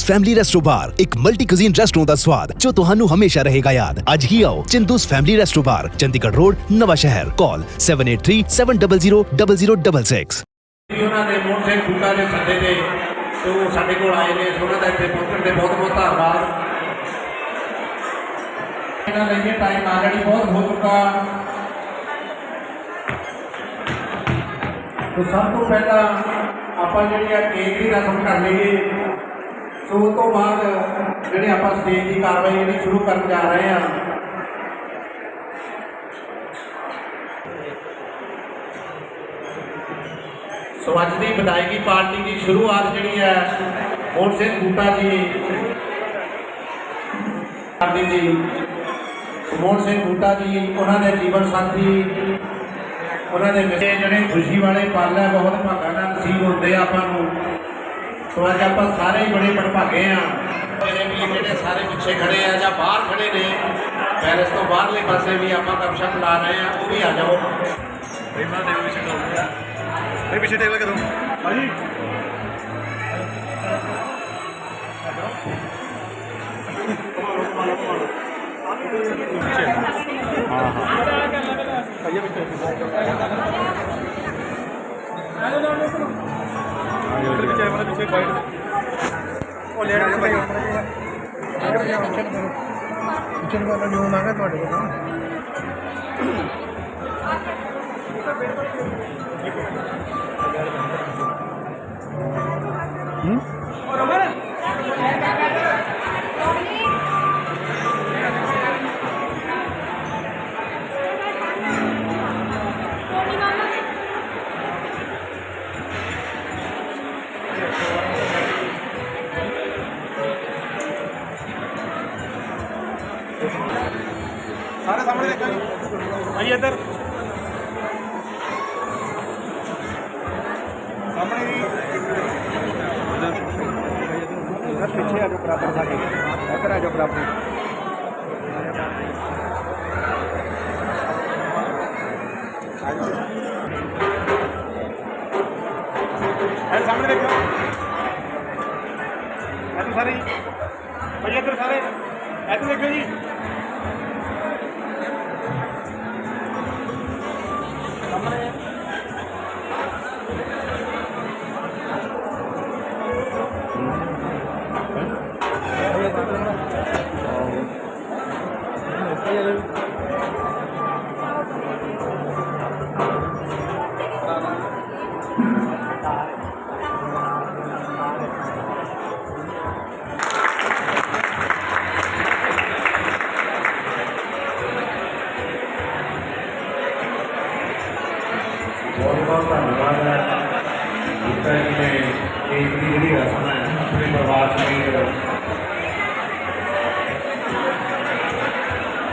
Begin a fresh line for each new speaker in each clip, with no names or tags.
Chindus family resto ਬਾਰ ਇੱਕ multi cuisine restaurant ਦਾ ਸਵਾਦ ਜੋ ਤੁਹਾਨੂੰ ਹਮੇਸ਼ਾ ਰਹੇਗਾ ਯਾਦ ਅੱਜ ਹੀ ਆਓ Chindu's family resto bar Chandigarh road Nawanshahr call 7837000066
ਵੀ ਉਹਨਾਂ ਦੇ ਮੋਹਨ ਸਿੰਘ ਬੂਟਾ ਦੇ ਸੱਦੇ ਤੇ ਤੇ ਉਹ ਸਾਡੇ ਕੋਲ ਆਏ ਨੇ ਸੋ ਉਹਨਾਂ ਦਾ ਇੱਥੇ ਪਹੁੰਚਣ ਤੇ ਬਹੁਤ ਬਹੁਤ ਧੰਨਵਾਦ ਇਹਨਾਂ ਲਈ ਵੀ ਟਾਈਮ ਆਲਰੇਡੀ ਬਹੁਤ ਹੋ ਚੁੱਕਾ ਤੇ ਸਭ ਤੋਂ ਪਹਿਲਾਂ ਆਪਾਂ ਜਿਹੜੀ ਆ ਕੇਕ ਦੀ ਰਸਮ ਕਰ ਲਈਏ ਸੋ ਉਸ ਤੋਂ ਬਾਅਦ ਜਿਹੜੇ ਆਪਾਂ ਸਟੇਜ ਦੀ ਕਾਰਵਾਈ ਜਿਹੜੀ ਸ਼ੁਰੂ ਕਰਨ ਜਾ ਰਹੇ ਹਾਂ। ਸੋ ਅੱਜ ਦੀ ਵਿਦਾਇਗੀ ਪਾਰਟੀ ਦੀ ਸ਼ੁਰੂਆਤ ਜਿਹੜੀ ਹੈ, ਮੋਹਨ ਸਿੰਘ ਬੂਟਾ ਜੀ ਪਾਰਟੀ ਦੀ। ਮੋਹਨ ਸਿੰਘ ਬੂਟਾ ਜੀ, ਉਹਨਾਂ ਦੇ ਜੀਵਨ ਸਾਥੀ, ਉਹਨਾਂ ਦੇ ਮਿੱਤੇ ਜਿਹੜੇ ਖੁਸ਼ੀ ਵਾਲੇ ਪਲ ਹੈ, ਬਹੁਤ ਭਾਗਾਂ ਨਾਲ ਨਸੀਬ ਹੁੰਦੇ ਆ ਆਪਾਂ ਨੂੰ। ਸੋ ਅੱਜ ਆਪਾਂ ਸਾਰੇ ਹੀ ਬੜੇ ਬੜਭਾਗੇ ਆ ਮੇਰੇ ਵੀ ਜਿਹੜੇ ਸਾਰੇ ਪਿੱਛੇ ਖੜੇ ਆ ਜਾਂ ਬਾਹਰ ਖੜੇ ਨੇ ਪੈਰਿਸ ਤੋਂ ਬਾਹਰਲੇ ਪਾਸੇ ਵੀ ਆਪਾਂ ਕਪਸ਼ਪ ਲਾ ਰਹੇ ਆ ਉਹ ਵੀ ਆ ਜਾਓ
ਪਿੱਛੇ ਟੇਬਲ ਕਦੋਂ ਭਾਜੀ ਉਹ ਲੈਣ ਦੇ ਭਾਈ ਕਿਚਨ ਵਾਲਾ ਜੋ ਮੰਗਾ ਤੁਹਾਡੇ ਕੋਲ ਸਾਰੇ ਦੇਖੋ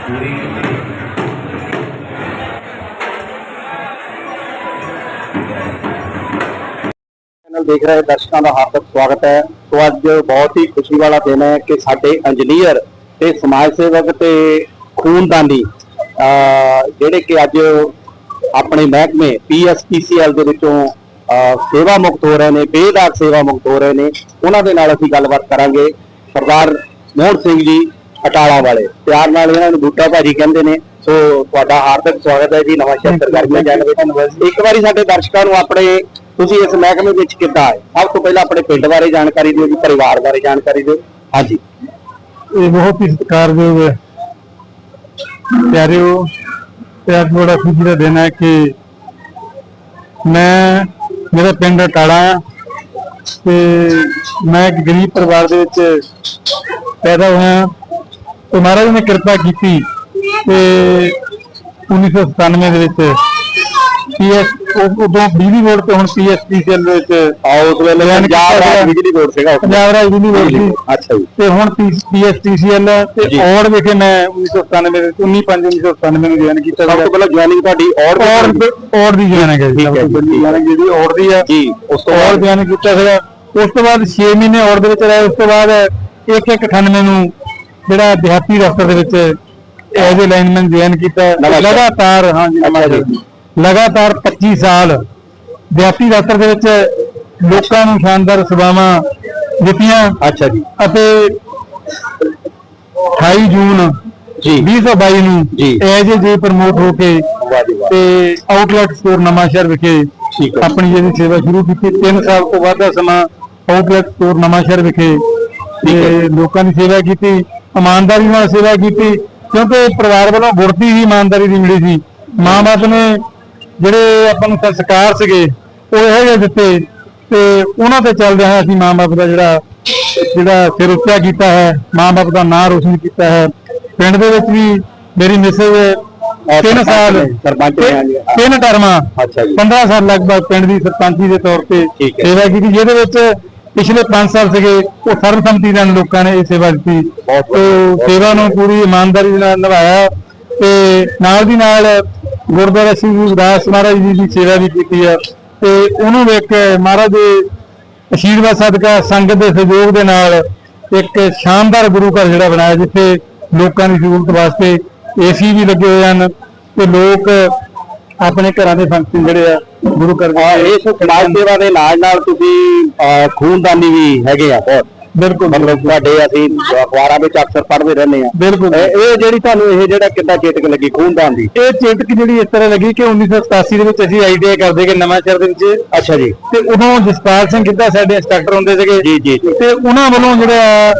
ਪੂਰੀ ਕੀਤੀ।
ਚੈਨਲ ਦੇਖ ਰਹੇ ਦਰਸ਼ਕਾਂ ਦਾ ਹਾਰਦਿਕ ਸਵਾਗਤ ਹੈ। ਸੋ ਅੱਜ ਬਹੁਤ ਹੀ ਖੁਸ਼ੀ ਵਾਲਾ ਦਿਨ ਹੈ ਕਿ ਸਾਡੇ ਇੰਜੀਨੀਅਰ ਤੇ ਸਮਾਜ ਸੇਵਕ ਤੇ ਖੂਨਦਾਨੀ, ਅਹ, ਜਿਹੜੇ ਕਿ ਅੱਜ ਆਪਣੇ ਮਹਿਕਮੇ ਪੀਐਸਪੀਸੀਐਲ ਦੇ ਵਿੱਚੋਂ, ਅਹ, ਸੇਵਾ ਮੁਕਤ ਹੋ ਰਹੇ ਨੇ, ਬੇਦਾਗ ਸੇਵਾ ਮੁਕਤ ਹੋ ਰਹੇ ਨੇ, ਉਹਨਾਂ ਦੇ ਨਾਲ ਅਸੀਂ ਗੱਲਬਾਤ ਕਰਾਂਗੇ। ਸਰਦਾਰ ਮੋਹਨ ਸਿੰਘ ਜੀ ਅਟਾਲਾ ਵਾਲੇ। ਪਿਆਰ ਨਾਲ ਇਹਨਾਂ ਨੂੰ ਬੂਟਾ ਭਾਜੀ ਕਹਿੰਦੇ ਨੇ। ਸੋ ਤੁਹਾਡਾ ਹਾਰਦਿਕ ਸਵਾਗਤ ਹੈ ਜੀ ਨਵਾਂ ਸ਼ਹਿਰ ਚੈਨਲ ਵਿੱਚ। ਇੱਕ ਵਾਰੀ ਸਾਡੇ ਦਰਸ਼ਕਾਂ ਨੂੰ ਆਪਣੇ ਤੁਸੀਂ ਇਸ ਮਹਿਕਮੇ ਵਿੱਚ ਕਿੱਦਾਂ ਆਏ? ਸਭ ਤੋਂ ਪਹਿਲਾਂ ਆਪਣੇ ਪਿੰਡ ਬਾਰੇ ਜਾਣਕਾਰੀ ਦਿਓ ਜੀ ਪਰਿਵਾਰ ਬਾਰੇ ਜਾਣਕਾਰੀ ਦਿਓ। ਹਾਂਜੀ।
ਇਹ ਬਹੁਤ ਹੀ ਸਤਿਕਾਰਯੋਗ ਹੈ ਪਿਆਰਿਓ ਤੇ ਅੱਜ ਬੜਾ ਖੁਸ਼ੀ ਦਾ ਦਿਨ ਹੈ ਕਿ ਮੈਂ ਮੇਰਾ ਪਿੰਡ ਟਾੜਾ ਹੈ ਤੇ ਮੈਂ ਇੱਕ ਗਰੀਬ ਪਰਿਵਾਰ ਦੇ ਵਿੱਚ ਪੈਦਾ ਹੋਇਆ ਤੇ ਮਹਾਰਾਜ ਨੇ ਕਿਰਪਾ ਕੀਤੀ ਤੇ 1997 ਦੇ ਵਿੱਚ ਪੀਐਸ ਉਦੋਂ ਬਿਜਲੀ ਬੋਰਡ ਤੇ ਹੁਣ ਪੀਐਸਪੀਸੀਐਲ ਵਿੱਚ
ਆ ਉਸ ਵੇਲੇ ਪੰਜਾਬ ਰਾਜ। ਬਿਜਲੀ ਬੋਰਡ ਸੀਗਾ
ਪੰਜਾਬ ਰਾਜ ਬਿਜਲੀ ਬੋਰਡ ਸੀ
ਅੱਛਾ ਜੀ
ਤੇ ਹੁਣ ਪੀਐਸਪੀਸੀਐਲ ਤੇ। ਔੜ ਵਿਖੇ ਮੈਂ 1997 ਦੇ 19 5 1997 ਨੂੰ ਜੁਆਇਨ ਕੀਤਾ
ਸਭ ਤੋਂ ਪਹਿਲਾਂ ਜੁਆਇਨਿੰਗ ਤੁਹਾਡੀ ਔਰ
ਔੜ ਔੜ ਦੀ ਜੁਆਇਨ ਹੈ ਜੀ
ਹੈ
ਸਭ ਤੋਂ
ਜੀ।
ਪਹਿਲੀ ਜੁਆਇਨ ਜਿਹੜੀ ਔੜ ਦੀ ਆ
ਜੀ ਉਸ ਤੋਂ
ਔੜ ਜੁਆਇਨ ਕੀਤਾ ਸੀਗਾ ਉਸ ਤੋਂ ਬਾਅਦ 6 ਮਹੀਨੇ ਔੜ ਦੇ ਵਿੱਚ ਰਹੇ ਉਸ ਤੋਂ ਬਾਅਦ 1198 ਨੂੰ ਜਿਹੜਾ ਦਿਹਾਤੀ ਦਫ਼ਤਰ ਦੇ ਵਿੱਚ ਐਜ਼ ਅ ਲਾਈਨਮੈਨ ਜੁਆਇਨ ਕੀਤਾ। ਲਗਾਤਾਰ। ਹਾਂਜੀ। ਲਗਾਤਾਰ। 25 ਸਾਲ ਦਿਹਾਤੀ ਦਫ਼ਤਰ ਦੇ ਵਿੱਚ ਲੋਕਾਂ ਨੂੰ ਸ਼ਾਨਦਾਰ ਸੇਵਾਵਾਂ ਦਿੱਤੀਆਂ।
ਅੱਛਾ ਜੀ।
ਅਤੇ 28 ਜੂਨ
ਜੀ।
2022 ਨੂੰ
ਜੀ।
ਐਜ ਜੇ ਪ੍ਰਮੋਟ ਹੋ ਕੇ ਤੇ ਆਊਟਲੈਟ ਸਟੋਰ ਨਵਾਂਸ਼ਹਿਰ ਵਿਖੇ। ਆਪਣੀ ਜਿਹੜੀ ਸੇਵਾ ਸ਼ੁਰੂ ਕੀਤੀ। 3 ਸਾਲ ਤੋਂ ਵੱਧ ਦਾ ਸਮਾਂ ਆਊਟਲੈਟ ਸਟੋਰ ਨਵਾਂਸ਼ਹਿਰ ਵਿਖੇ ਤੇ ਲੋਕਾਂ ਦੀ ਸੇਵਾ ਕੀਤੀ। ਇਮਾਨਦਾਰੀ ਨਾਲ ਸੇਵਾ ਕੀਤੀ ਕਿਉਂਕਿ ਪਰਿਵਾਰ ਵੱਲੋਂ ਗੁਰਤੀ ਹੀ ਇਮਾਨਦਾਰੀ ਦੀ ਮਿਲੀ ਸੀ ਮਾਂ-ਬਾਪ ਨੇ ਜਿਹੜੇ ਆਪਾਂ ਨੂੰ ਸੰਸਕਾਰ ਸੀਗੇ ਉਹ ਇਹੋ ਜਿਹੇ ਦਿੱਤੇ ਤੇ ਉਹਨਾਂ ਤੇ ਚੱਲਦੇ ਹਾਂ ਅਸੀਂ ਮਾਂ-ਬਾਪ ਦਾ ਜਿਹੜਾ ਜਿਹੜਾ ਸਿਰ ਉੱਚਾ ਕੀਤਾ ਹੈ ਮਾਂ-ਬਾਪ ਦਾ ਨਾਂ ਰੋਸ਼ਨ ਕੀਤਾ ਹੈ ਪਿੰਡ ਦੇ ਵਿੱਚ ਵੀ ਮੇਰੀ ਮਿਸੇਜ ਤਿੰਨ ਸਾਲ
ਸਰਪੰਚ।
ਤਿੰਨ ਟਰਮਾਂ
ਅੱਛਾ ਜੀ
15 ਸਾਲ ਲਗਭਗ ਪਿੰਡ ਦੀ ਸਰਪੰਚੀ ਦੇ ਤੌਰ ਤੇ। ਸੇਵਾ ਕੀਤੀ ਜਿਹਦੇ ਵਿੱਚ ਪਿਛਲੇ 5 ਸਾਲ ਸੀਗੇ, ਉਹ ਸਰਬਸੰਮਤੀ ਨਾਲ ਲੋਕਾਂ ਨੇ ਇਹ ਸੇਵਾ ਦਿੱਤੀ।
ਬਹੁਤ
ਸੇਵਾ ਨੂੰ ਪੂਰੀ ਇਮਾਨਦਾਰੀ ਨਾਲ ਨਿਭਾਇਆ ਤੇ ਨਾਲ ਦੀ ਨਾਲ ਗੁਰਦੁਆਰਾ ਸ੍ਰੀ ਗੁਰੂ ਰਵਿਦਾਸ ਮਹਾਰਾਜ ਜੀ ਦੀ ਸੇਵਾ ਵੀ ਕੀਤੀ ਆ। ਤੇ ਉਹਨੂੰ ਵੇਖ ਕੇ ਮਹਾਰਾਜ ਦੇ ਅਸ਼ੀਰਵਾਦ ਸਦਕਾ ਸੰਗਤ ਦੇ ਸਹਿਯੋਗ ਦੇ ਨਾਲ ਇੱਕ ਸ਼ਾਨਦਾਰ ਗੁਰੂ ਘਰ ਜਿਹੜਾ ਬਣਾਇਆ, ਜਿੱਥੇ ਲੋਕਾਂ ਦੀ ਸਹੂਲਤ ਵਾਸਤੇ ਏਸੀ ਵੀ ਲੱਗੇ ਹੋਏ ਹਨ ਤੇ ਲੋਕ ਆਪਣੇ ਘਰਾਂ ਦੇ ਫੰਕਸ਼ਨ ਜਿਹੜੇ ਆ ਗੁਰੂ ਘਰ
ਹਾਂ ਇਸ ਸਮਾਜ ਸੇਵਾ ਦੇ ਨਾਲ ਨਾਲ ਤੁਸੀਂ ਅਹ, ਖੂਨਦਾਨੀ ਵੀ ਹੈਗੇ ਆ ਬਹੁਤ
ਬਿਲਕੁਲ
ਮਤਲਬ ਤੁਹਾਡੇ ਅਸੀਂ ਅਖਬਾਰਾਂ ਵਿੱਚ ਅਕਸਰ ਪੜ੍ਹਦੇ ਰਹਿੰਦੇ ਆ।
ਬਿਲਕੁਲ।
ਇਹ ਇਹ ਜਿਹੜੀ ਤੁਹਾਨੂੰ ਇਹ ਜਿਹੜਾ ਕਿੱਦਾਂ ਚੇਤਕ ਲੱਗੀ ਖੂਨਦਾਨ ਦੀ?
ਇਹ ਚੇਤਕ ਜਿਹੜੀ ਇਸ ਤਰ੍ਹਾਂ ਲੱਗੀ ਕਿ 1987 ਦੇ ਵਿੱਚ ਅਸੀਂ ਆਈਡੀਆ ਕਰਦੇ ਕਿ ਨਵਾਂ ਸ਼ਹਿਰ ਦੇ ਵਿੱਚ
ਅੱਛਾ ਜੀ।
ਤੇ ਉਦੋਂ ਜਸਪਾਲ ਸਿੰਘ ਗਿੱਧਾ ਸਾਡੇ ਇੰਸਟ੍ਰਕਟਰ ਹੁੰਦੇ ਸੀਗੇ।
ਜੀ ਜੀ ਜੀ।
ਤੇ ਉਹਨਾਂ ਵੱਲੋਂ ਜਿਹੜਾ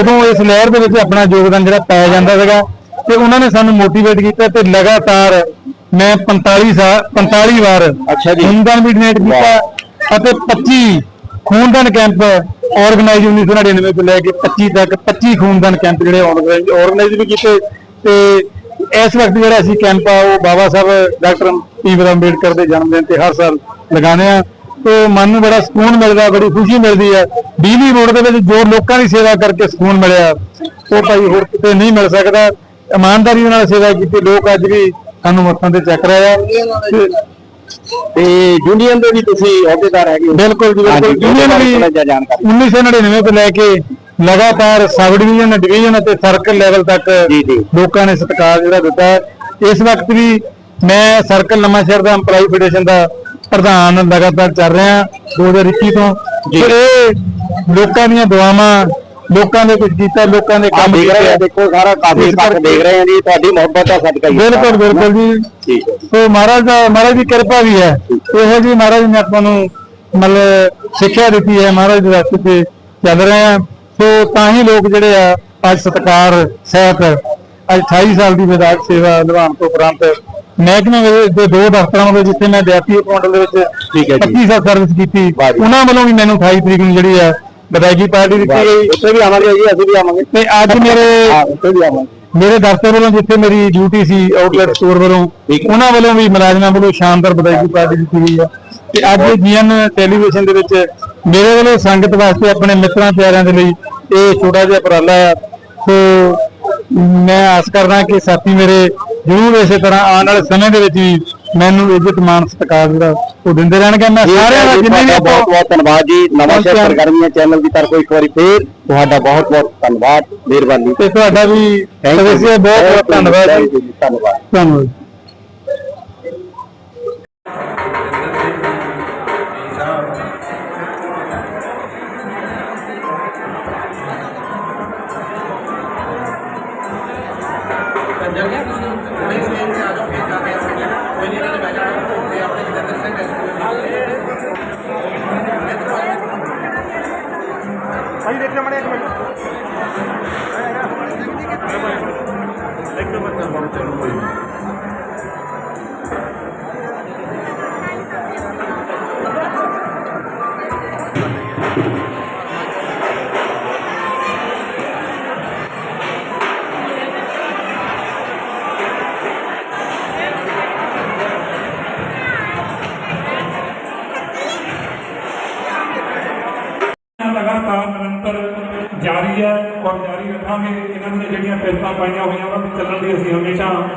ਉਦੋਂ ਇਸ ਲਹਿਰ ਦੇ ਵਿੱਚ ਆਪਣਾ ਯੋਗਦਾਨ ਜਿਹੜਾ ਪਾਇਆ ਜਾਂਦਾ ਸੀਗਾ ਤੇ ਉਹਨਾਂ ਨੇ ਸਾਨੂੰ ਮੋਟੀਵੇਟ ਕੀਤਾ ਤੇ ਲਗਾਤਾਰ ਮੈਂ 45 ਸਾਲ 45 ਵਾਰ
ਅੱਛਾ ਜੀ।
ਖੂਨਦਾਨ ਵੀ ਡੋਨੇਟ ਕੀਤਾ ਅਤੇ 25 ਖੂਨਦਾਨ ਕੈਂਪ ਆਰਗੇਨਾਈਜ਼ 1999 ਤੋਂ ਲੈ ਕੇ 25 ਤੱਕ 25 ਖੂਨਦਾਨ ਕੈਂਪ ਜਿਹੜੇ ਆਰਗੇਨਾਈਜ਼ ਵੀ ਕੀਤੇ ਤੇ ਇਸ ਵਕਤ ਜਿਹੜਾ ਅਸੀਂ ਕੈਂਪ ਆ ਉਹ ਬਾਬਾ ਸਾਹਿਬ ਡਾਕਟਰ ਭੀਮ ਰਾਓ ਅੰਬੇਡਕਰ ਦੇ ਜਨਮ ਦਿਨ ਤੇ ਹਰ ਸਾਲ ਲਗਾਉਂਦੇ ਆ ਤੇ ਮਨ ਨੂੰ ਬੜਾ ਸਕੂਨ ਮਿਲਦਾ ਬੜੀ ਖੁਸ਼ੀ ਮਿਲਦੀ ਆ। ਬਿਜਲੀ ਬੋਰਡ ਦੇ ਵਿੱਚ ਜੋ ਲੋਕਾਂ ਦੀ ਸੇਵਾ ਕਰਕੇ ਸਕੂਨ ਮਿਲਿਆ ਉਹ ਭਾਈ ਹੋਰ ਕਿਤੇ ਨਹੀਂ ਮਿਲ ਸਕਦਾ। ਇਮਾਨਦਾਰੀ ਨਾਲ ਸੇਵਾ ਕੀਤੀ ਲੋਕ ਅੱਜ ਵੀ ਸਾਨੂੰ ਮੱਥਾਂ ਤੇ ਚੱਕ ਰਹੇ ਤੇ
ਯੂਨੀਅਨ ਦੇ ਵੀ ਤੁਸੀਂ ਅਹੁਦੇਦਾਰ ਹੈਗੇ ਹੋ
ਬਿਲਕੁਲ ਜੀ ਬਿਲਕੁਲ ਯੂਨੀਅਨ ਵੀ
ਥੋੜ੍ਹਾ ਜਿਹਾ ਜਾਣਕਾਰੀ
1999 ਤੋਂ ਲੈ ਕੇ ਲਗਾਤਾਰ ਸਬ ਡਿਵੀਜ਼ਨ ਡਿਵੀਜ਼ਨ ਅਤੇ ਸਰਕਲ ਲੈਵਲ ਤੱਕ। ਲੋਕਾਂ ਨੇ ਸਤਿਕਾਰ ਜਿਹੜਾ ਦਿੱਤਾ। ਇਸ ਵਕਤ ਵੀ ਮੈਂ ਸਰਕਲ ਨਵਾਂਸ਼ਹਿਰ ਦਾ EMPLOYE ਫੈਡਰੇਸ਼ਨ ਦਾ ਪ੍ਰਧਾਨ ਲਗਾਤਾਰ ਚੱਲ ਰਿਹਾ 2021 ਤੋਂ
ਜੀ।
ਤੇ ਇਹ ਲੋਕਾਂ ਦੀਆਂ ਦੁਆਵਾਂ ਲੋਕਾਂ ਦੇ ਕੁਝ ਕੀਤਾ ਲੋਕਾਂ ਦੇ
ਆਪ
ਕੰਮ
ਦੇਖ ਰਹੇ ਆ ਦੇਖੋ ਸਾਰਾ ਕਾਫੀ ਤੱਕ ਦੇਖ ਰਹੇ ਆ ਜੀ ਤੁਹਾਡੀ ਮੁਹੱਬਤ ਦਾ ਸਦਕਾ ਹੀ
ਬਿਲਕੁਲ ਬਿਲਕੁਲ ਜੀ। ਸੋ ਮਹਾਰਾਜ ਦਾ ਮਹਾਰਾਜ ਦੀ ਕਿਰਪਾ ਵੀ ਹੈ। ਇਹੋ ਜੀ ਮਹਾਰਾਜ ਨੇ ਆਪਾਂ ਨੂੰ ਮਤਲਬ ਸਿੱਖਿਆ ਦਿੱਤੀ ਹੈ ਮਹਾਰਾਜ ਦੇ ਰਸਤੇ ਤੇ ਚੱਲ ਰਹੇ ਆ। ਸੋ ਤਾਂ ਹੀ ਲੋਕ ਜਿਹੜੇ ਆ ਅੱਜ ਸਤਕਾਰ ਸਹਿਤ ਅੱਜ 28 ਸਾਲ ਦੀ ਵਿਦਾਇਕ ਸੇਵਾ ਨਿਭਾਉਣ ਤੋਂ ਉਪਰੰਤ ਮਹਿਕਮੇ ਦੇ ਦੇ ਦੋ ਦਫ਼ਤਰਾਂ ਵਿੱਚ ਜਿੱਥੇ ਮੈਂ ਡਿਪਟੀ ਕਾਉਂਟਲ ਦੇ ਵਿੱਚ
ਠੀਕ ਹੈ ਜੀ।
25 ਸਾਲ ਸਰਵਿਸ ਕੀਤੀ। ਉਹਨਾਂ ਵੱਲੋਂ ਵੀ ਮੈਨੂੰ 28 ਤਰੀਕ ਨੂੰ ਜਿਹੜੀ ਆ ਵਿਦਾਇਗੀ ਪਾਰਟੀ ਦਿੱਤੀ ਗਈ।
ਉੱਥੇ ਵੀ ਆਵਾਂਗੇ ਜੀ ਅਸੀਂ ਵੀ ਆਵਾਂਗੇ।
ਤੇ ਅੱਜ ਮੇਰੇ
ਉੱਥੇ ਵੀ ਆਵਾਂਗੇ।
ਮੇਰੇ ਦਫ਼ਤਰ ਵੱਲੋਂ ਜਿੱਥੇ ਮੇਰੀ ਡਿਊਟੀ ਸੀ ਆਊਟਲੈਟ ਸਟੋਰ ਵੱਲੋਂ। ਉਹਨਾਂ ਵੱਲੋਂ ਵੀ ਮੁਲਾਜ਼ਮਾਂ ਵੱਲੋਂ ਸ਼ਾਨਦਾਰ ਵਧਾਈ ਪਾਰਟੀ ਦਿੱਤੀ ਗਈ ਹੈ। ਤੇ ਅੱਜ ਜੀਐਨ ਟੈਲੀਵਿਜ਼ਨ ਦੇ ਵਿੱਚ ਮੇਰੇ ਵੱਲੋਂ ਸੰਗਤ ਵਾਸਤੇ ਆਪਣੇ ਮਿੱਤਰਾਂ ਪਿਆਰਿਆਂ ਦੇ ਲਈ ਇਹ ਛੋਟਾ ਜਿਹਾ ਉਪਰਾਲਾ ਹੈ ਸੋ ਮੈਂ ਆਸ ਕਰਦਾ ਕਿ ਸਾਥੀ ਮੇਰੇ ਜ਼ਰੂਰ ਇਸੇ ਤਰ੍ਹਾਂ ਆਉਣ ਵਾਲੇ ਸਮੇਂ ਦੇ ਵਿੱਚ ਵੀ ਮੈਨੂੰ ਇੱਜ਼ਤ ਮਾਣ ਸਤਿਕਾਰ ਜਿਹੜਾ ਉਹ ਦਿੰਦੇ ਰਹਿਣਗੇ ਮੈਂ ਸਾਰਿਆਂ ਦਾ ਜਿੰਨੇ ਵੀ
ਬਹੁਤ ਬਹੁਤ ਧੰਨਵਾਦ ਜੀ। ਨਵਾਂ ਸ਼ਹਿਰ ਸਰਗਰਮੀਆਂ ਚੈਨਲ ਦੀ ਤਰਫੋਂ ਇੱਕ ਵਾਰੀ ਫੇਰ ਤੁਹਾਡਾ ਬਹੁਤ ਬਹੁਤ ਧੰਨਵਾਦ ਮਿਹਰਬਾਨੀ।
ਤੇ ਤੁਹਾਡਾ ਵੀ। ਸਦੱਸਿਆ ਬਹੁਤ ਬਹੁਤ ਜੀ
ਧੰਨਵਾਦ।
ਧੰਨਵਾਦ।
ਪਾਈਆਂ ਹੋਈਆਂ ਉਹਨਾਂ ਦੀ ਚੱਲਣ ਦੀ ਅਸੀਂ ਹਮੇਸ਼ਾ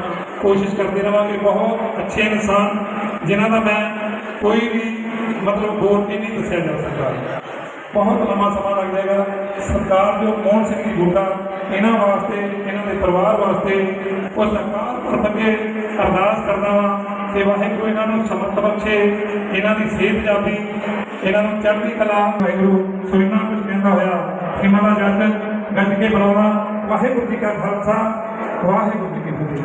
ਕੋਸ਼ਿਸ਼ ਕਰਦੇ ਰਵਾਂਗੇ। ਬਹੁਤ ਅੱਛੇ ਇਨਸਾਨ ਜਿਨ੍ਹਾਂ ਦਾ ਮੈਂ ਕੋਈ ਵੀ ਮਤਲਬ ਬੋਲ ਕੇ ਨਹੀਂ ਦੱਸਿਆ ਜਾ ਸਕਦਾ। ਬਹੁਤ ਲੰਮਾ ਸਮਾਂ ਲੱਗ ਜਾਏਗਾ। ਸਰਕਾਰ ਜੋ ਮੋਹਨ ਸਿੰਘ ਦੀ ਬੂਟਾ ਇਹਨਾਂ ਵਾਸਤੇ, ਇਹਨਾਂ ਦੇ ਪਰਿਵਾਰ ਵਾਸਤੇ ਉਹ ਸਰਕਾਰ ਪਰ ਅੱਗੇ ਅਰਦਾਸ ਕਰਦਾ ਵਾਂ ਕਿ ਵਾਹਿਗੁਰੂ ਇਹਨਾਂ ਨੂੰ ਸਮਰਥ ਬਖਸ਼ੇ, ਇਹਨਾਂ ਦੀ ਸਿਹਤ ਜਾਪੀ, ਇਹਨਾਂ ਨੂੰ ਚੜ੍ਹਦੀ ਕਲਾ ਵਾਹਿਗੁਰੂ। ਸੋ ਇਹਨਾਂ ਕੁਝ ਕਹਿੰਦਾ ਹੋਇਆ। ਕਿ ਦਾ ਜੱਜ ਗੱਜ ਕੇ ਬੁਲਾਉਣਾ ਵਾਹਿਗੁਰੂ ਜੀ ਕਾ ਖਾਲਸਾ, ਵਾਹਿਗੁਰੂ ਜੀ ਕੀ ਫਤਿਹ।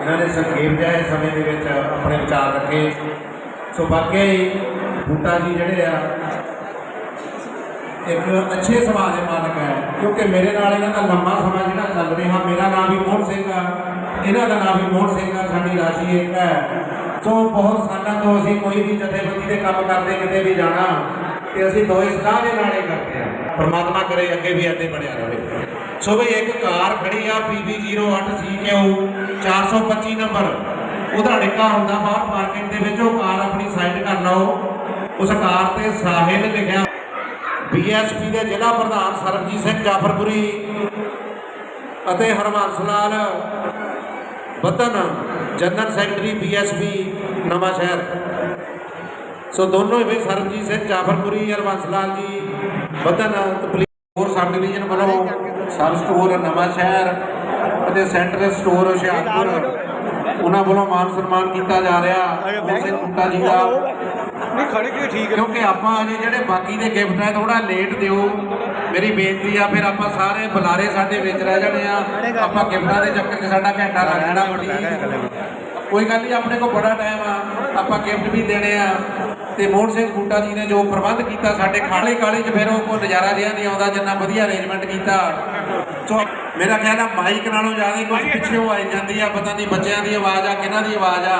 ਇਹਨਾਂ ਨੇ ਸੰਖੇਪ ਜਿਹੇ ਸਮੇਂ ਦੇ ਵਿੱਚ ਆਪਣੇ ਵਿਚਾਰ ਰੱਖੇ। ਸੋ ਵਾਕਿਆ ਬੂਟਾ ਜੀ ਜਿਹੜੇ ਆ, ਇੱਕ ਅੱਛੇ ਸਮਾਜ ਦੇ ਮਾਲਕ ਹੈ, ਕਿਉਂਕਿ ਮੇਰੇ ਨਾਲ ਇਹਨਾਂ ਦਾ ਲੰਮਾ ਸਮਾਂ ਜਿਹੜਾ ਚੱਲ ਰਿਹਾ, ਮੇਰਾ ਨਾਮ ਵੀ ਮੋਹਨ ਸਿੰਘ ਆ, ਇਹਨਾਂ ਦਾ ਨਾਮ ਵੀ ਮੋਹਨ ਸਿੰਘ ਆ, ਸਾਡੀ ਰਾਸ਼ੀ ਇੱਕ ਹੈ। ਸੋ ਬਹੁਤ ਸਾਲਾਂ ਤੋਂ ਅਸੀਂ ਕੋਈ ਵੀ ਜਥੇਬੰਦੀ ਦੇ ਕੰਮ ਕਰਦੇ, ਕਿਤੇ ਵੀ ਜਾਣਾ, ਤੇ ਅਸੀਂ ਦੋਏ ਸਲਾਹ ਦੇ ਨਾਲ ਹੀ ਕਰਦੇ ਆ। ਪਰਮਾਤਮਾ ਕਰੇ, ਅੱਗੇ ਵੀ ਇੱਥੇ ਬਣਿਆ ਰਹੇ। ਸੋ ਬਈ ਇੱਕ ਕਾਰ ਖੜੀ ਆ PB08 CQ 425 ਨੰਬਰ। ਉਹਦਾ ਡਿੱਕਾ ਹੁੰਦਾ, ਬਾਹਰ ਮਾਰਕੀਟ ਦੇ ਵਿੱਚ, ਉਹ ਕਾਰ ਆਪਣੀ ਸਾਈਡ ਕਰ ਲਓ। ਉਸ ਕਾਰ ਤੇ ਸਾਹਿਲ ਲਿਖਿਆ ਬੀਐਸਪੀ ਦੇ ਜ਼ਿਲ੍ਹਾ ਪ੍ਰਧਾਨ ਸਰਬਜੀਤ ਸਿੰਘ ਜਾਫਰਪੁਰੀ ਅਤੇ Harmans Lal Baddan, general secretary BSP Nawanshahr. So ਦੋਨੋਂ ਹੀ ਸਰਬਜੀਤ ਸਿੰਘ ਜਾਫਰਪੁਰੀ ਹਰਮੰਸ ਲਾਲ ਜੀ ਤੇ ਪੁਲਿਸ ਹੋਰ ਸਬ ਡਿਵੀਜ਼ਨ ਵੱਲੋਂ ਸਬ ਸਟੋਰ ਨਵਾਂ ਸ਼ਹਿਰ ਅਤੇ ਸੈਂਟਰਲ ਸਟੋਰ ਹੁਸ਼ਿਆਰਪੁਰ ਉਹਨਾਂ ਵੱਲੋਂ ਮਾਨ ਸਨਮਾਨ ਕੀਤਾ ਜਾ ਰਿਹਾ। ਸਿੰਘ ਕੁੱਟਾ ਜੀ ਦਾ।
ਨਹੀਂ ਖੜੇ ਕੇ ਠੀਕ ਹੈ।
ਕਿਉਂਕਿ ਆਪਾਂ ਅਜੇ ਜਿਹੜੇ ਬਾਕੀ ਦੇ ਗਿਫਟ ਹੈ ਥੋੜਾ ਲੇਟ ਦਿਓ। ਮੇਰੀ ਬੇਨਤੀ ਆ ਫਿਰ ਆਪਾਂ ਸਾਰੇ ਬੁਲਾਰੇ ਸਾਡੇ ਵਿੱਚ ਰਹਿ ਜਾਣੇ ਆ। ਆਪਾਂ ਗਿਫਟਾਂ ਦੇ ਚੱਕਰ 'ਚ ਸਾਡਾ ਘੰਟਾ ਲੱਗ ਜਾਣਾ ਕੋਈ ਗੱਲ ਨਹੀਂ ਆਪਣੇ ਕੋਲ ਬੜਾ ਟਾਈਮ ਆ। ਆਪਾਂ ਗਿਫਟ ਵੀ ਦੇਣੇ ਆ। ਤੇ ਮੋਹਨ ਸਿੰਘ ਬੂਟਾ ਜੀ ਨੇ ਜੋ ਪ੍ਰਬੰਧ ਕੀਤਾ ਸਾਡੇ ਖਾਲੇ ਕਾਲੇ 'ਚ ਫਿਰ ਉਹ ਕੋ ਨਜ਼ਾਰਾ ਜਿਹਾ ਨਹੀਂ ਆਉਂਦਾ ਜਿੰਨਾ ਵਧੀਆ ਅਰੇਂਜਮੈਂਟ ਕੀਤਾ। ਸੋ ਮੇਰਾ ਖਿਆਲ ਆ ਮਾਈਕ ਨਾਲੋਂ ਜ਼ਿਆਦਾ ਕੁਝ ਪਿੱਛੇੋਂ ਆਈ ਜਾਂਦੀ ਆ ਪਤਾ ਨਹੀਂ ਬੱਚਿਆਂ ਦੀ ਆਵਾਜ਼ ਆ ਕਿਹਨਾਂ ਦੀ ਆਵਾਜ਼ ਆ।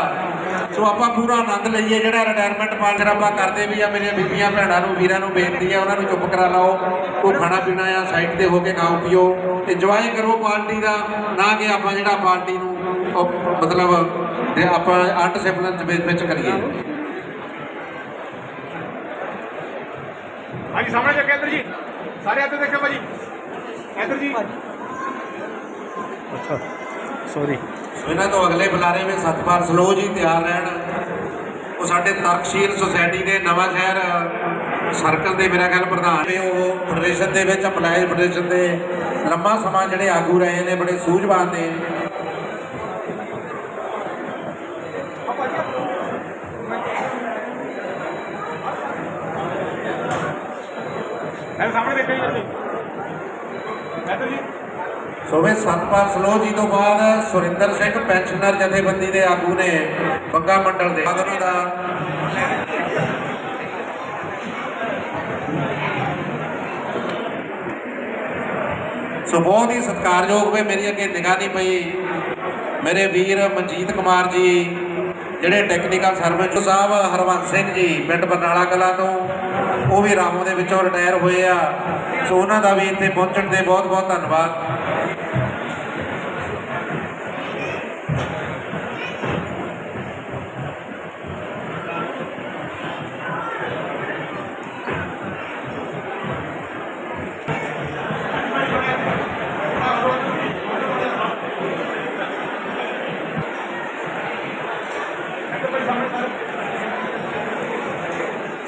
ਸੋ ਆਪਾਂ ਪੂਰਾ ਆਨੰਦ ਲਈਏ ਜਿਹੜਾ ਰਿਟਾਇਰਮੈਂਟ ਪਾਰਟਨਰ ਆਪਾਂ ਕਰਦੇ ਵੀ ਆ ਮੇਰੀਆਂ ਬੀਬੀਆਂ ਭੈਣਾਂ ਨੂੰ ਵੀਰਾਂ ਨੂੰ ਬੇਨਤੀ ਆ ਉਹਨਾਂ ਨੂੰ ਚੁੱਪ ਕਰਾ ਲਾਓ ਉਹ ਖਾਣਾ ਪੀਣਾ ਆ ਸਾਈਡ ਤੇ ਹੋ ਕੇ ਖਾਓ ਪੀਓ ਇੰਜੋਏ ਕਰੋ ਪਾਰਟੀ ਦਾ ਨਾ ਕਿ ਆਪਾਂ ਜਿਹੜਾ ਪਾਰਟੀ ਨੂੰ ਮਤਲਬ ਆਪਾਂ ਅਨਡਿਸਪਲਿਨ ਦੇ ਵਿੱਚ ਕਰੀਏ।
ਹਾਂਜੀ ਸਾਹਮਣੇ ਦੇਖੋ ਇੱਧਰ ਜੀ। ਸਾਰੇ ਇੱਧਰ ਦੇਖੋ ਭਾਜੀ। ਇੱਧਰ ਜੀ।
ਸੋ ਇਹਨਾਂ ਤੋਂ ਅਗਲੇ ਬੁਲਾਰੇ ਵਿੱਚ ਸਤਪਾਲ ਸਲੋ ਜੀ ਤਿਆਰ ਰਹਿਣ। ਉਹ ਸਾਡੇ ਤਰਕਸ਼ੀਲ ਸੁਸਾਇਟੀ ਦੇ ਨਵਾਂ ਸ਼ਹਿਰ ਸਰਕਲ ਦੇ ਮੇਰਾ ਖਿਆਲ ਪ੍ਰਧਾਨ ਨੇ ਉਹ ਫੈਡਰੇਸ਼ਨ ਦੇ ਵਿੱਚ ਅਪਲਾਈਜ਼ ਫੈਡਰੇਸ਼ਨ ਦੇ ਲੰਮਾ ਸਮਾਂ ਜਿਹੜੇ ਆਗੂ ਰਹੇ ਨੇ ਬੜੇ ਸੂਝਵਾਨ ਨੇ
ਇੱਧਰ ਸਾਹਮਣੇ ਦੇਖੋ ਜੀ ਇੱਧਰ। ਇੱਧਰ ਜੀ
ਸੋਵੇ ਸਤਪਾਲ ਸਲੋ ਜੀ ਤੋਂ ਬਾਅਦ ਸੁਰਿੰਦਰ ਸਿੰਘ ਪੈਨਸ਼ਨਰ ਜਥੇਬੰਦੀ ਦੇ ਆਗੂ ਨੇ ਬੰਗਾ ਮੰਡਲ ਦੇ ਬਾਅਦ ਦਾ। ਸੋ ਬਹੁਤ ਹੀ ਸਤਿਕਾਰਯੋਗ ਵੇ, ਮੇਰੀ ਅੱਗੇ ਨਿਗਾਹ ਨਹੀਂ ਪਈ। ਮੇਰੇ ਵੀਰ ਮਨਜੀਤ ਕੁਮਾਰ ਜੀ, ਜਿਹੜੇ ਟੈਕਨੀਕਲ ਸਰਵਿਸ ਸਾਹਿਬ ਹਰਵੰਤ ਸਿੰਘ ਜੀ, ਪਿੰਡ ਬਰਨਾਲਾ ਕਲਾ ਤੋਂ, ਉਹ ਵੀ ਰਾਮੋ ਦੇ ਵਿੱਚੋਂ ਰਿਟਾਇਰ ਹੋਏ ਆ। ਸੋ ਉਹਨਾਂ ਦਾ ਵੀ ਇੱਥੇ ਪਹੁੰਚਣ ਤੇ ਬਹੁਤ ਬਹੁਤ ਧੰਨਵਾਦ।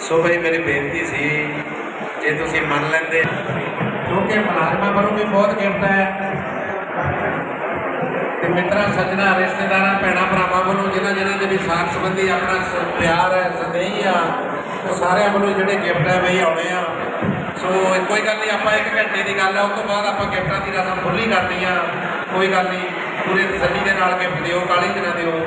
ਸੋ ਭਾਈ, ਮੇਰੀ ਬੇਨਤੀ ਸੀ ਜੇ ਤੁਸੀਂ ਮੰਨ ਲੈਂਦੇ, ਕਿਉਂਕਿ ਮੁਲਾਜ਼ਮਾਂ ਵੱਲੋਂ ਵੀ ਬਹੁਤ ਗਿਫਟ ਹੈ। ਤੇ ਮਿੱਤਰਾਂ, ਸੱਜਣਾ, ਰਿਸ਼ਤੇਦਾਰਾਂ, ਭੈਣਾਂ, ਭਰਾਵਾਂ ਵੱਲੋਂ ਜਿਨ੍ਹਾਂ ਜਿਨ੍ਹਾਂ ਦੇ ਵੀ ਸਾਥ ਸੰਬੰਧੀ ਆਪਣਾ ਸ- ਪਿਆਰ ਹੈ, ਸਨੇਹੀ ਆ, ਉਹ ਸਾਰਿਆਂ ਵੱਲੋਂ ਜਿਹੜੇ ਗਿਫਟ ਹੈ ਬਈ ਆਉਣੇ ਆ। ਸੋ ਕੋਈ ਗੱਲ ਨਹੀਂ, ਆਪਾਂ ਇੱਕ ਘੰਟੇ ਦੀ ਗੱਲ ਹੈ ਉਸ ਤੋਂ ਬਾਅਦ ਆਪਾਂ ਗਿਫਟਾਂ ਦੀ ਰਸਮ ਖੁੱਲੀ ਕਰਨੀ ਆ। ਕੋਈ ਗੱਲ ਨਹੀਂ, ਪੂਰੇ ਤਸੱਲੀ ਦੇ ਨਾਲ ਗਿਫਟ ਦਿਓ ਕਾਲੀ ਦਿਨਾਂ ਦਿਓ।